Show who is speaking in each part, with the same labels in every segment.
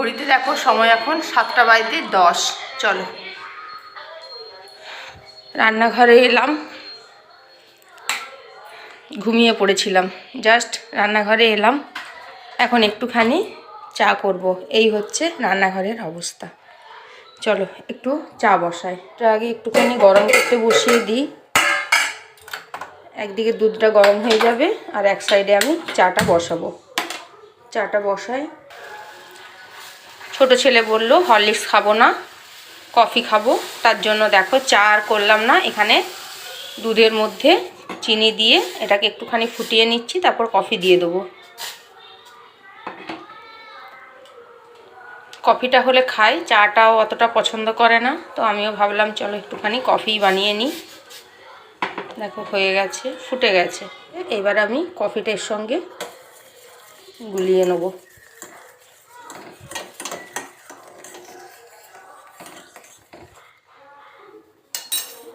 Speaker 1: ঘড়িতে দেখো, সময় এখন সাতটা বাজতে দশ। চলো। রান্নাঘরে এলাম। ঘুমিয়ে পড়েছিলাম। জাস্ট রান্নাঘরে এলাম। এখন একটুখানি চা করব। এই হচ্ছে রান্নাঘরের অবস্থা। চলো, একটু চা বসাই। তার আগে একটুখানি গরম করতে বসিয়ে দিই। একদিকে দুধটা গরম হয়ে যাবে আর এক সাইডে আমি চাটা বসাবো। চাটা বসাই। ছোট ছেলে বলল, হরলিক্স খাব না, কফি খাব। তার জন্য দেখো চা আর করলাম না, এখানে দুধের মধ্যে চিনি দিয়ে এটাকে একটুখানি ফুটিয়ে নিচ্ছি, তারপর কফি দিয়ে দেবো। কফিটা হলে খাই, চাটাও অতটা পছন্দ করে না, তো আমিও ভাবলাম চলো একটুখানি কফি বানিয়ে নিই। দেখো হয়ে গেছে, ফুটে গেছে। এবার আমি কফিটার সঙ্গে গুলিয়ে নেব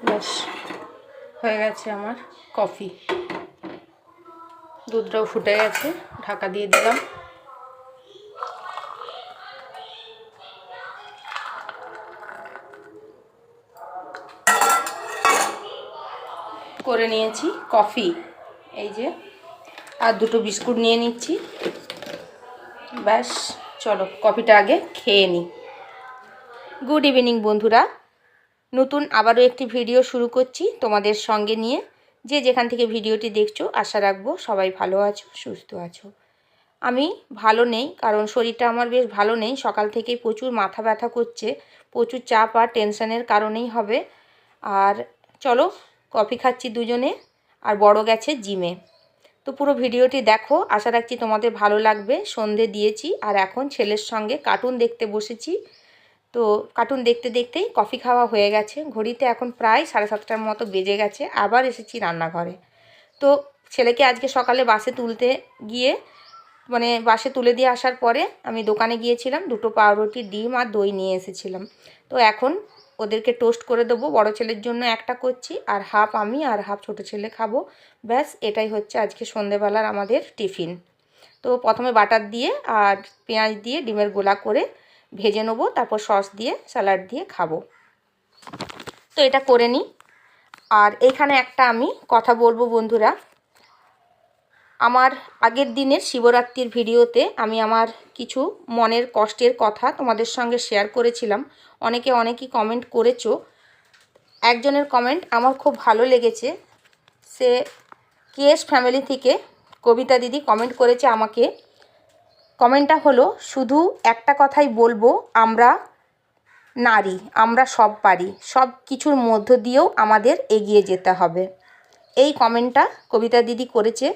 Speaker 1: ব্যাস হয়ে গেছে আমার কফি। দুধটাও ফুটে গেছে, ঢাকা দিয়ে দিলাম। করে নিয়েছি কফি। এই যে, আর দুটো বিস্কুট নিয়ে নিচ্ছি। ব্যাস, চলো কফিটা আগে খেয়ে নিই গুড ইভিনিং বন্ধুরা। নতুন আবারও একটি ভিডিও শুরু করছি তোমাদের সঙ্গে নিয়ে। যে যেখান থেকে ভিডিওটি দেখছ, আশা রাখব সবাই ভালো আছো, সুস্থ আছো। আমি ভালো নেই, কারণ শরীরটা আমার বেশ ভালো নেই। সকাল থেকেই প্রচুর মাথা ব্যথা করছে, প্রচুর চাপ আর টেনশনের কারণেই হবে। আর চলো, কফি খাচ্ছি দুজনে, আর বড় গেছে জিমে। তো পুরো ভিডিওটি দেখো, আশা রাখছি তোমাদের ভালো লাগবে। সন্ধে দিয়েছি, আর এখন ছেলের সঙ্গে কার্টুন দেখতে বসেছি। তো কার্টুন দেখতে দেখতেই কফি খাওয়া হয়ে গেছে। ঘড়িতে এখন প্রায় সাড়ে সাতটার মতো বেজে গেছে। আবার এসেছি রান্নাঘরে। তো ছেলেকে আজকে সকালে বাসে তুলতে গিয়ে মানে বাসে তুলে দিয়ে আসার পরে আমি দোকানে গিয়েছিলাম, দুটো পাউরুটি, ডিম আর দই নিয়ে এসেছিলাম। তো এখন ওদেরকে টোস্ট করে দেবো। বড় ছেলের জন্য একটা করছি, আর হাফ আমি আর হাফ ছোট ছেলে খাব। ব্যাস, এটাই হচ্ছে আজকে সন্ধেবেলার আমাদের টিফিন তো প্রথমে বাটার দিয়ে আর পেঁয়াজ দিয়ে ডিমের গোলা করে ভেজে নেব, তারপর সস দিয়ে, স্যালাড দিয়ে খাব। তো এটা করে নিই। আর এখানে একটা আমি কথা বলব বন্ধুরা। আমার আগের দিনের শিবরাত্রির ভিডিওতে আমি আমার কিছু মনের কষ্টের কথা তোমাদের সঙ্গে শেয়ার করেছিলাম। অনেকে অনেকই কমেন্ট করেছ। একজনের কমেন্ট আমার খুব ভালো লেগেছে। সে কেএস ফ্যামিলি থেকে কবিতা দিদি কমেন্ট করেছে আমাকে। কমেন্টটা হলো, শুধু একটা কথাই বলব, আমরা নারী, আমরা সব পারি। সব কিছুর মধ্য দিয়েও আমাদের এগিয়ে যেতে হবে। এই কমেন্টটা কবিতা দিদি করেছে।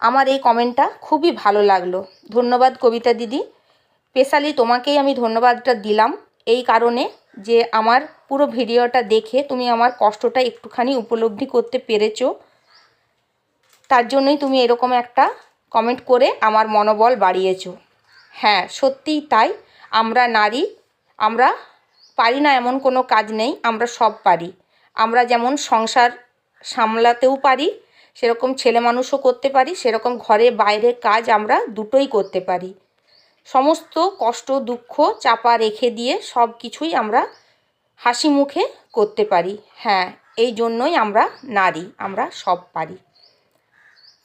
Speaker 1: আমার এই কমেন্টটা খুবই ভালো লাগল। ধন্যবাদ কবিতা দিদি। স্পেশালি তোমাকেই আমি ধন্যবাদটা দিলাম এই কারণে যে আমার পুরো ভিডিওটা দেখে তুমি আমার কষ্টটা একটুখানি উপলব্ধি করতে পেরেছ। তার জন্যই তুমি এরকম একটা কমেন্ট করে আমার মনোবল বাড়িয়েছ। হ্যাঁ সত্যিই তাই। আমরা নারী, আমরা পারি না এমন কোনো কাজ নেই, আমরা সব পারি। আমরা যেমন সংসার সামলাতেও পারি, সেরকম ছেলে মানুষও করতে পারি, সেরকম ঘরে বাইরে কাজ আমরা দুটোই করতে পারি। সমস্ত কষ্ট, দুঃখ চাপা রেখে দিয়ে সব কিছুই আমরা হাসি মুখে করতে পারি। হ্যাঁ এই জন্যই আমরা নারী, আমরা সব পারি।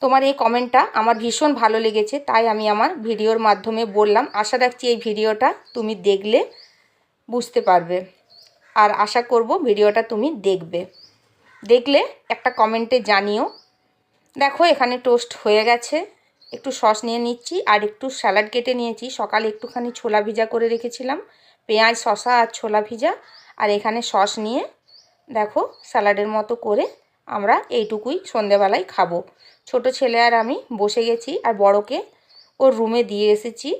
Speaker 1: তোমার এই কমেন্টটা আমার ভীষণ ভালো লেগেছে, তাই আমি আমার ভিডিওর মাধ্যমে বললাম। আশা রাখছি এই ভিডিওটা তুমি দেখলে বুঝতে পারবে। আর আশা করব ভিডিওটা তুমি দেখবে। দেখলে একটা কমেন্টে জানিও। দেখো, এখানে টোস্ট হয়ে গেছে। একটু সস নিয়ে নিচ্ছি আর একটু স্যালাড কেটে নিয়েছি। সকালে একটুখানি ছোলা ভিজা করে রেখেছিলাম। পেঁয়াজ, শসা আর ছোলা ভিজা। আর এখানে সস নিয়ে দেখো স্যালাডের মতো করে আমরা এইটুকুই সন্ধেবেলায় খাব। ছোট ছেলে আর আমি বসে গেছি আর বড়কে ওর রুমে দিয়ে এসেছি।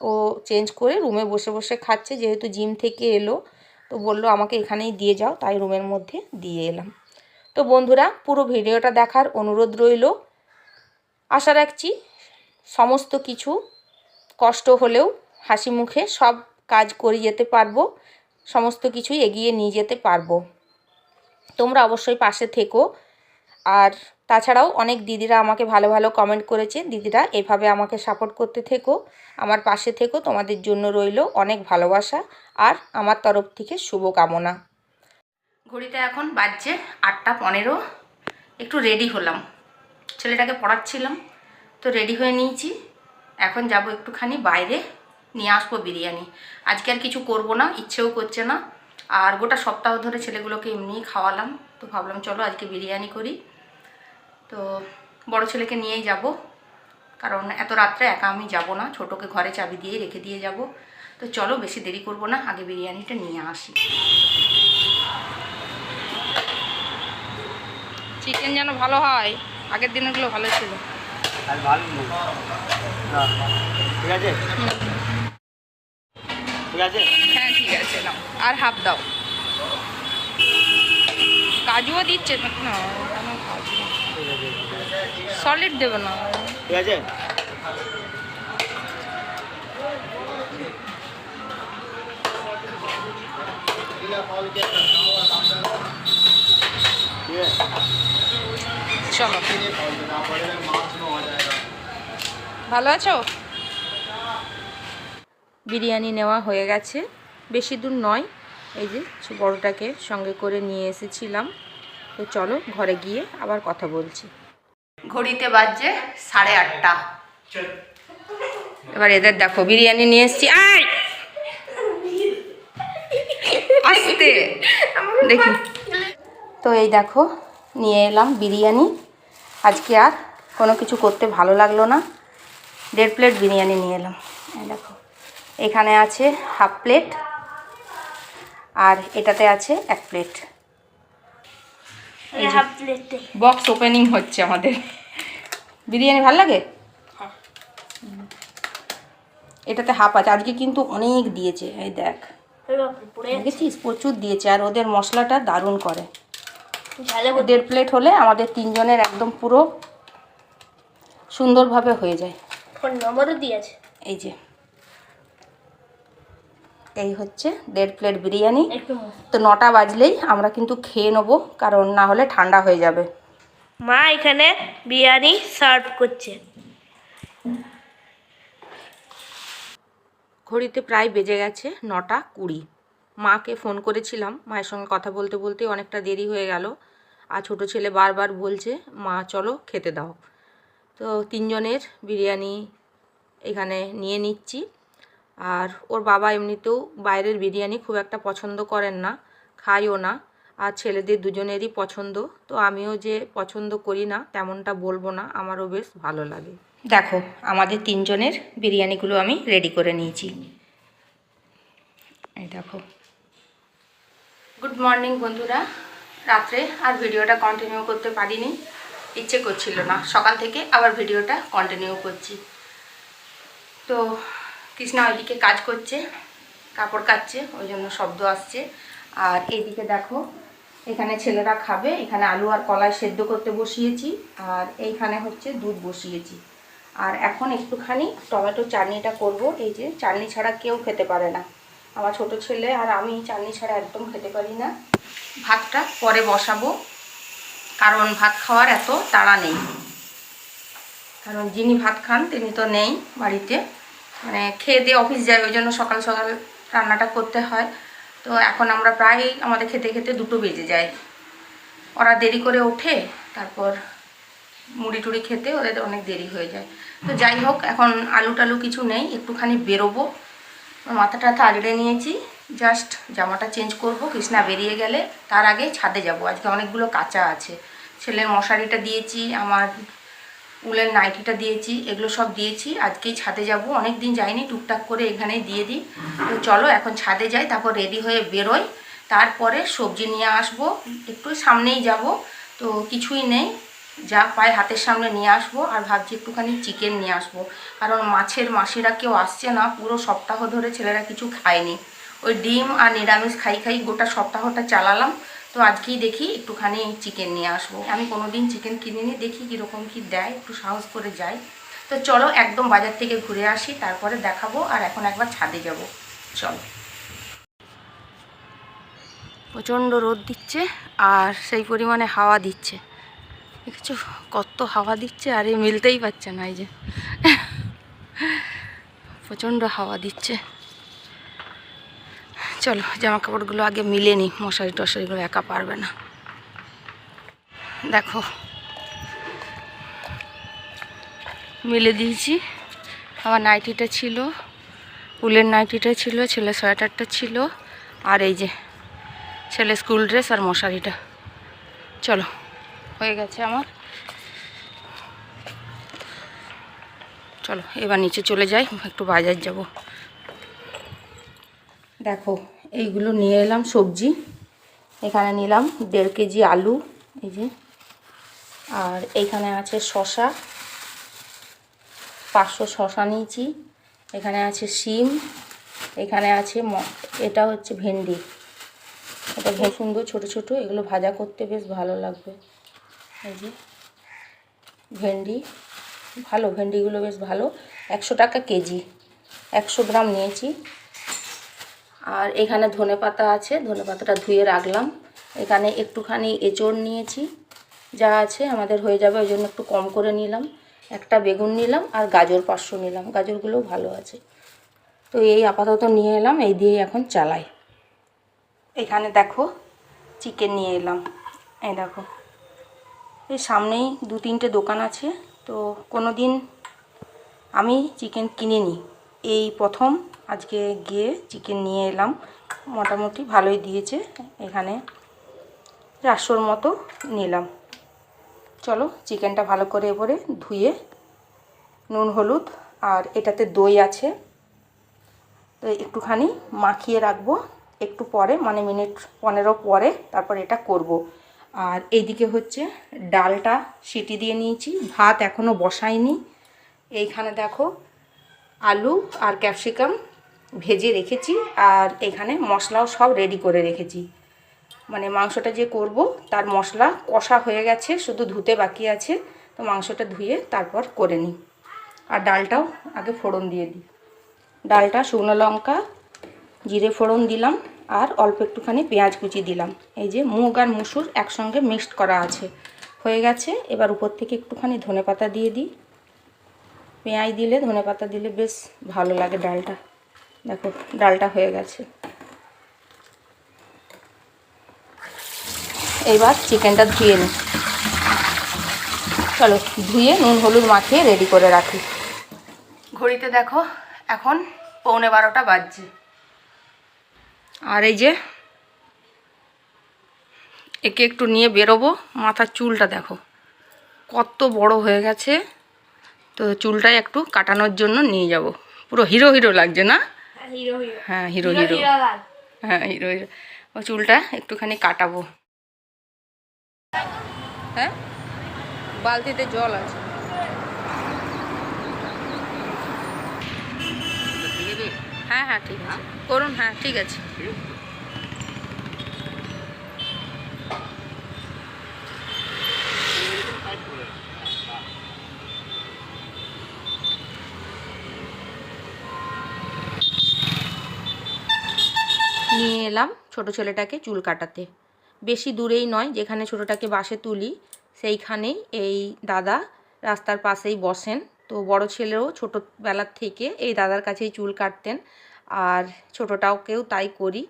Speaker 1: ও চেঞ্জ করে রুমে বসে বসে খাচ্ছে, যেহেতু জিম থেকে এলো, তো বলল আমাকে এখানেই দিয়ে যাও, তাই রুমের মধ্যে দিয়ে এলাম। তো বন্ধুরা, পুরো ভিডিওটা দেখার অনুরোধ রইল। আশা রাখছি সমস্ত কিছু কষ্ট হলেও হাসি মুখে সব কাজ করে যেতে পারব, সমস্ত কিছুই এগিয়ে নিয়ে যেতে পারব। তোমরা অবশ্যই পাশে থেকো। আর তাছাড়াও অনেক দিদিরা আমাকে ভালো ভালো কমেন্ট করেছে। দিদিরা এভাবে আমাকে সাপোর্ট করতে থেকো, আমার পাশে থেকো, তোমাদের জন্য রইল অনেক ভালোবাসা আর আমার তরফ থেকে শুভকামনা। ঘড়িতে এখন বাজছে আটটা পনেরো, একটু রেডি হলাম। ছেলেটাকে পড়াচ্ছিলাম, তো রেডি হয়ে নিয়েছি। এখন যাব একটুখানি বাইরে, নিয়ে আসব বিরিয়ানি। আজকে আর কিছু করব না, ইচ্ছেও করছে না। আর গোটা সপ্তাহ ধরে ছেলেগুলোকে এমনিই খাওয়ালাম, তো ভাবলাম চলো আজকে বিরিয়ানি করি। তো বড় ছেলেকে নিয়েই যাব। কারণ এত রাত্রে একা আমি যাব না ছোটোকে ঘরে চাবি দিয়ে রেখে দিয়ে যাব। তো চলো বেশি দেরি করব না আগে বিরিয়ানিটা নিয়ে আসি। চিকেন যেন ভালো হয় আগের দিনেরগুলো ভালো ছিল।
Speaker 2: আর ভালো ঠিক আছে? ঠিক আছে?
Speaker 1: হ্যাঁ ঠিক আছে নাও। আর হাফ দাও। কাজুও দিচ্ছে না কাজু। সলিড দেবে না।
Speaker 2: ঠিক আছে?
Speaker 1: চলো। ভালো আছো? বিরিয়ানি নেওয়া হয়ে গেছে। বেশি দূর নয়। এই যে বড়টাকে সঙ্গে করে নিয়ে এসেছিলাম। তো চলো ঘরে গিয়ে আবার কথা বলছি। ঘড়িতে বাজছে সাড়ে আটটা। এবার এদের দেখো বিরিয়ানি নিয়ে এসেছি। আয়! আসতে। দেখি। তো এই দেখো নিয়ে এলাম বিরিয়ানি। আজকে আর কোনো কিছু করতে ভালো লাগল না। দেড় প্লেট বিরিয়ানি নিয়ে এলাম। দেখো এখানে আছে হাফ প্লেট আর এটাতে আছে এক প্লেট। বক্স ওপেনিং হচ্ছে আমাদের। বিরিয়ানি ভালো লাগে? এটাতে হাফ আছে। আজকে কিন্তু অনেক দিয়েছে। এই দেখ। দেখেছিস? প্রচুর দিয়েছে। আর ওদের মশলাটা দারুণ করে। দেড় প্লেট হলে আমাদের তিনজনের একদম পুরো সুন্দরভাবে হয়ে যায়।
Speaker 3: ফোন নম্বরও দিয়েছে।
Speaker 1: এই যে। এই হচ্ছে দেড় প্লেট বিরিয়ানি। তো নটা বাজলেই আমরা কিন্তু খেয়ে নেব কারণ না হলে ঠান্ডা হয়ে যাবে।
Speaker 3: মা এখানে বিরিয়ানি সার্ভ করছে।
Speaker 1: ঘড়িতে প্রায় বেজে গেছে নটা কুড়ি। মাকে ফোন করেছিলাম মায়ের সঙ্গে কথা বলতে বলতে অনেকটা দেরি হয়ে গেল। আর ছোটো ছেলে বারবার বলছে মা চলো খেতে দাও। তো তিনজনের বিরিয়ানি এখানে নিয়ে নিচ্ছি। আর ওর বাবা এমনিতেও বাইরের বিরিয়ানি খুব একটা পছন্দ করেন না খাইও না। আর ছেলেদের দুজনেরই পছন্দ, তো আমিও যে পছন্দ করি না তেমনটা বলব না, আমারও বেশ ভালো লাগে। দেখো, আমাদের তিনজনের বিরিয়ানিগুলো আমি রেডি করে নিয়েছি। এই দেখো। গুড মর্নিং বন্ধুরা। রাত্রে আর ভিডিওটা কন্টিনিউ করতে পারিনি, ইচ্ছে করছিল না। সকাল থেকে আবার ভিডিওটা কন্টিনিউ করছি। তো কৃষ্ণা ওইদিকে কাজ করছে, কাপড় কাচ্ছে, ওই জন্য শব্দ আসছে। আর এইদিকে দেখো, এখানে ছেলেরা খাবে, এখানে আলু আর কলাই সেদ্ধ করতে বসিয়েছি, আর এইখানে হচ্ছে দুধ বসিয়েছি। আর এখন একটুখানি টমেটো চাটনিটা করব, এই যে চাটনি ছাড়া কেউ খেতে পারে না। আমার ছোট ছেলে আর আমি চাটনি ছাড়া একদম খেতে পারি না। ভাতটা পরে বসাবো, কারণ ভাত খাওয়ার এত তাড়া নেই। কারণ যিনি ভাত খান, তিনি তো নেই বাড়িতে। মানে খেয়ে দিয়ে অফিস যায় ওই জন্য সকাল সকাল রান্নাটা করতে হয়। তো এখন আমরা প্রায় আমাদের খেতে খেতে দুটো বেজে যায়। ওরা দেরি করে ওঠে, তারপর মুড়ি টুড়ি খেতে ওদের অনেক দেরি হয়ে যায়। তো যাই হোক, এখন আলু টালু কিছু নেই, একটুখানি বেরোবো। মাথাটা আজড়ে নিয়েছি, জাস্ট জামাটা চেঞ্জ করব, কৃষ্ণা বেরিয়ে গেলে, তার আগে ছাদে যাব। আজকে অনেকগুলো কাঁচা আছে। ছেলের মশারিটা দিয়েছি, আমার উলের নাইটিটা দিয়েছি, এগুলো সব দিয়েছি, আজকেই ছাদে যাব। অনেক দিন যাইনি, টুকটাক করে এখানেই দিয়ে দিই। তো চলো, এখন ছাদে যাই, তারপর রেডি হয়ে বেরোই। তারপরে সবজি নিয়ে আসব, একটু সামনেই যাব। তো কিছুই নেই, যা পাই হাতের সামনে নিয়ে আসব, আর ভাবছি একটুখানি চিকেন নিয়ে আসব। কারণ মাছের মাসিরা কেউ আসছে না, পুরো সপ্তাহ ধরে ছেলেরা কিছু খায়নি। ওই ডিম আর নিরামিষ খাই খাই গোটা সপ্তাহটা চালালাম। তো আজকেই দেখি একটুখানি চিকেন নিয়ে আসব। আমি কোনো দিন চিকেন কিনিনি, দেখি কীরকম কী দেয়, একটু সাহস করে যাই। তো চলো একদম বাজার থেকে ঘুরে আসি, তারপরে দেখাবো আর এখন একবার ছাদে যাব। চলো। প্রচণ্ড রোদ দিচ্ছে আর সেই পরিমাণে হাওয়া দিচ্ছে। দেখছ কত হাওয়া দিচ্ছে আর এই মিলতেই পারছে না এই যে। প্রচণ্ড হাওয়া দিচ্ছে। চলো জামা কাপড়গুলো আগে মিলে নি, মশারি টশারিগুলো একা পারবে না। দেখো, মিলে দিয়েছি। আমার নাইটিটা ছিল, উলের নাইটিটা ছিল, ছেলে সোয়েটারটা ছিল, আর এই যে ছেলে স্কুল ড্রেস আর মশারিটা। চলো, হয়ে গেছে আমার। চলো, এবার নিচে চলে যাই, একটু বাজার যাব। দেখো, এইগুলো নিয়ে এলাম সবজি। এখানে নিলাম দেড় কেজি আলু, এই যে। আর এইখানে আছে শশা পাঁচশো শশা নিয়েছি। এখানে আছে শিম। এখানে আছে এটা হচ্ছে ভেন্ডি। এটা বেশ সুন্দর, ছোটো ছোটো। এগুলো ভাজা করতে বেশ ভালো লাগবে। এই যে, ভেন্ডি। ভালো, ভেন্ডিগুলো বেশ ভালো। একশো টাকা কেজি। একশো গ্রাম নিয়েছি। আর এখানে ধনে পাতা আছে, ধনে পাতাটা ধুয়ে রাখলাম। এখানে একটুখানি এঁচড় নিয়েছি, যা আছে আমাদের হয়ে যাবে, ওই জন্য একটু কম করে নিলাম। একটা বেগুন নিলাম আর গাজর পাঁচশো নিলাম, গাজরগুলোও ভালো আছে। তো এই আপাতত নিয়ে এলাম, এই দিয়েই এখন চালাই। এখানে দেখো, চিকেন নিয়ে এলাম। এই দেখো, এই সামনেই দু তিনটে দোকান আছে, তো কোনো দিন আমি চিকেন কিনিনি। এই প্রথম আজকে গিয়ে চিকেন নিয়ে এলাম। মোটামুটি ভালোই দিয়েছে। এখানে চারশোর মতো নিলাম। চলো চিকেনটা ভালো করে এবারে ধুয়ে নুন, হলুদ আর এটাতে দই আছে। তো একটুখানি মাখিয়ে রাখব। একটু পরে মানে মিনিট পনেরো পরে তারপর এটা করব। আর এইদিকে হচ্ছে ডালটা সিটি দিয়ে নিয়েছি। ভাত এখনও বসাইনি। এইখানে দেখো আলু আর ক্যাপসিকাম ভেজে রেখেছি আর এখানে মশলাও সব রেডি করে রেখেছি। মানে মাংসটা যে করব, তার মশলা কষা হয়ে গেছে, শুধু ধুতে বাকি আছে, তো মাংসটা ধুয়ে তারপর করে নিই। আর ডালটাও আগে ফোড়ন দিয়ে দিই। ডালটা শুকনো লঙ্কা, জিরে ফোড়ন দিলাম আর অল্প একটুখানি পেঁয়াজ কুচি দিলাম। এই যে মুগ আর মুসুর একসঙ্গে মিক্সড করা আছে। হয়ে গেছে, এবার উপর থেকে একটুখানি ধনে পাতা দিয়ে দিই। পেঁয়াজ দিলে ধনে পাতা দিলে বেশ ভালো লাগে ডালটা। দেখো ডালটা হয়ে গেছে। এবার চিকেনটা ধুয়ে নিই চলো ধুয়ে নুন হলুদ মাখিয়ে রেডি করে রাখি। ঘড়িতে দেখো এখন পৌনে বারোটা বাজছে। আর এই যে একে একটু নিয়ে বেরোবো। মাথার চুলটা দেখো কত বড় হয়ে গেছে। তো চুলটাই একটু কাটানোর জন্য নিয়ে যাব। পুরো হিরো হিরো লাগছে না? হ্যাঁ হিরো হিরো। হ্যাঁ হিরো হিরো ও চুলটা একটুখানি কাটাবো। হ্যাঁ? বালতিতে জল আছে। হ্যাঁ হ্যাঁ ঠিক আছে। করুন হ্যাঁ ঠিক আছে নিয়ে এলাম ছোট ছেলেটাকে চুল কাটাতে। বেশি দূরেই নয়, যেখানে ছোটোটাকে বাসে তুলি, সেইখানেই এই দাদা রাস্তার পাশেই বসেন। তো বড় ছেলেও ছোটোবেলার থেকে এই দাদার কাছেই চুল কাটতেন, আর ছোটোটাকেও তাই করি।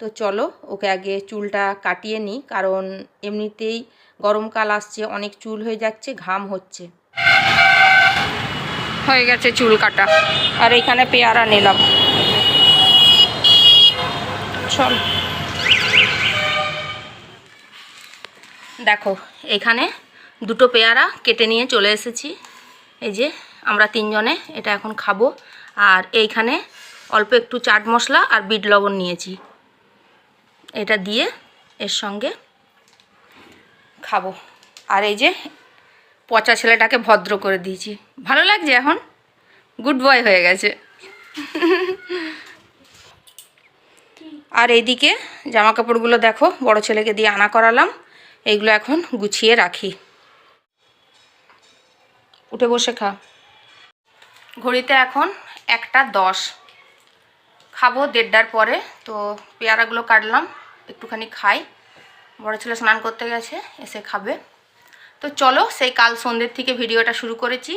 Speaker 1: তো চলো, ওকে আগে চুলটা কাটিয়ে নিই, কারণ এমনিতেই গরমকাল আসছে, অনেক চুল হয়ে যাচ্ছে, ঘাম হচ্ছে। হয়ে গেছে চুল কাটা। আর এখানে পেয়ারা নিলাম। চল। দেখো, এখানে দুটো পেয়ারা কেটে নিয়ে চলে এসেছি। এই যে আমরা তিনজনে এটা এখন খাব। আর এইখানে অল্প একটু চাট মশলা আর বিট লবণ নিয়েছি। এটা দিয়ে এর সঙ্গে খাব। আর এই যে পচা ছেলেটাকে ভদ্র করে দিয়েছি। ভালো লাগছে এখন? গুড বয় হয়ে গেছে। আর এইদিকে জামা কাপড়গুলো দেখো, বড় ছেলেকে দিয়ে আনা করালাম। এইগুলো এখন গুছিয়ে রাখি। উঠে বসে খা। ঘড়িতে এখন একটা দশ। খাব দেড়টার পরে, তো পেয়ারাগুলো কাটলাম, একটুখানি খাই। বড় ছেলে স্নান করতে গেছে, এসে খাবে। তো চলো সেই কাল সন্ধ্যের থেকে ভিডিওটা শুরু করেছি,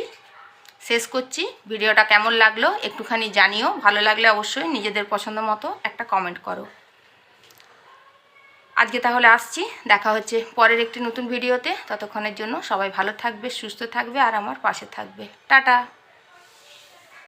Speaker 1: শেষ করছি। ভিডিওটা কেমন লাগল একটুখানি জানিও, ভালো লাগলে অবশ্যই নিজেদের পছন্দ মতো একটা কমেন্ট করো। আজকে তাহলে আসছি। দেখা হচ্ছে পরের একটি নতুন ভিডিওতে। ততক্ষণের জন্য সবাই ভালো থাকবে, সুস্থ থাকবে আর আমার পাশে থাকবে। টাটা।